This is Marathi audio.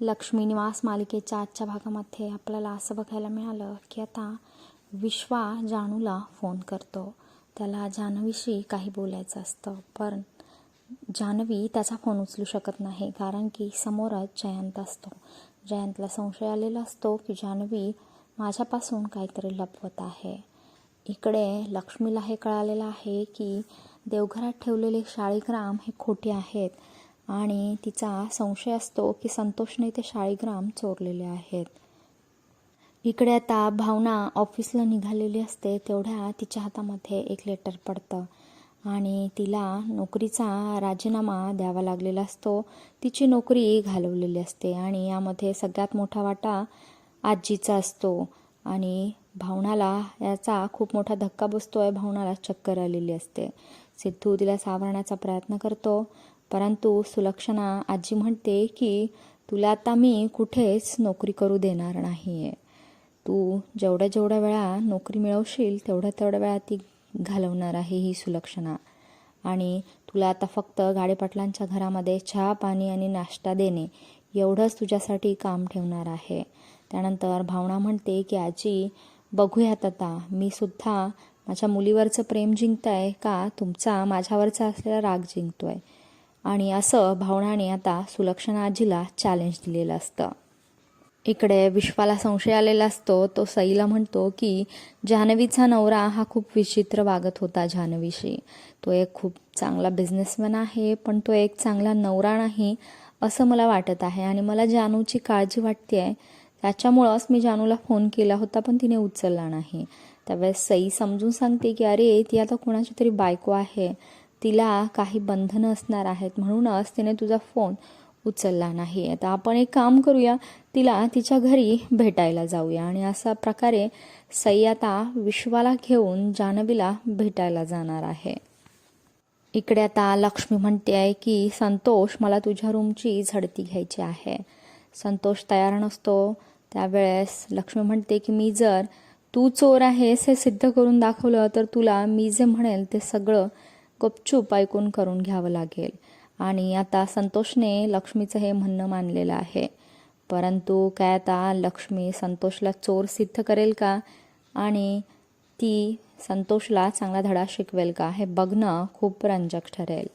लक्ष्मी निवास मालिकेच्या आजच्या भागामध्ये आपल्याला असं बघायला मिळालं की आता विश्वा जानूला फोन करतो. त्याला जान्हवीशी काही बोलायचं असतं पण जान्हवी त्याचा फोन उचलू शकत नाही कारण की समोरच जयंत असतो. जयंतला संशय आलेला असतो की जान्हवी माझ्यापासून काहीतरी लपवत आहे. इकडे लक्ष्मीला हे कळालेलं आहे की देवघरात ठेवलेले शाळीग्राम हे खोटे आहेत. आणि तिचा संशय असतो की संतोषने ते शाळीग्राम चोरलेले आहेत. इकडे आता भावना ऑफिसला निघालेली असते तेवढ्या तिच्या हातामध्ये एक लेटर पडतं आणि तिला नोकरीचा राजीनामा द्यावा लागलेला असतो. तिची नोकरी घालवलेली असते आणि यामध्ये सगळ्यात मोठा वाटा आजीचा असतो आणि भावनाला याचा खूप मोठा धक्का बसतो आहे भावनाला चक्कर आलेली असते. सिद्धू तिला सावरण्याचा प्रयत्न करतो. परंतु सुलक्षणा आजी म्हणते की तुला आता मी कुठेच नोकरी करू देणार नाही आहे तू जेवढ्या जेवढ्या वेळा नोकरी मिळवशील तेवढ्या तेवढ्या वेळा ती घालवणार आहे ही सुलक्षणा. आणि तुला आता फक्त गाडेपाटलांच्या घरामध्ये चहा पाणी आणि नाश्ता देणे एवढंच तुझ्यासाठी काम ठेवणार आहे. त्यानंतर भावना म्हणते की आजी बघूयात आता. मी सुद्धा माझ्या मुलीवरचं प्रेम जिंकताय का? तुमचा माझ्यावरचा असलेला राग जिंकतोय. आणि असं भावनाने आता सुलक्षणा आजीला चॅलेंज दिलेलं असतं. इकडे विश्वाला संशय आलेला असतो. तो सईला म्हणतो की जान्हवीचा नवरा हा खूप विचित्र वागत होता जान्हवीशी तो एक खूप चांगला बिझनेसमॅन आहे पण तो एक चांगला नवरा नाही असं मला वाटत आहे. आणि मला जानूची काळजी वाटते आहे त्याच्यामुळंच मी जानूला फोन केला होता पण तिने उचलला नाही. त्यावेळेस सई समजून सांगते की अरे ती आता कोणाची तरी बायको आहे. तिला काही बंधनं असणार आहेत. म्हणूनच तिने तुझा फोन उचलला नाही. आता आपण एक काम करूया. तिला तिच्या घरी भेटायला जाऊया. आणि अशा प्रकारे सई आता विश्वाला घेऊन जान्हवीला भेटायला जाणार आहे. इकडे आता लक्ष्मी म्हणते आहे की संतोष मला तुझ्या रूमची झडती घ्यायची आहे. संतोष तयार नसतो. त्यावेळेस लक्ष्मी म्हणते की मी जर तू चोर आहेस हे सिद्ध करून दाखवलं तर तुला मी जे म्हणेल ते सगळं गपचूप ऐकून करून घ्यावं लागेल. आणि आता संतोषने लक्ष्मीचं हे म्हणणं मानलेलं आहे. परंतु काय आता लक्ष्मी संतोषला चोर सिद्ध करेल का? आणि ती संतोषला चांगला धडा शिकवेल का? हे बघणं खूप रंजक ठरेल.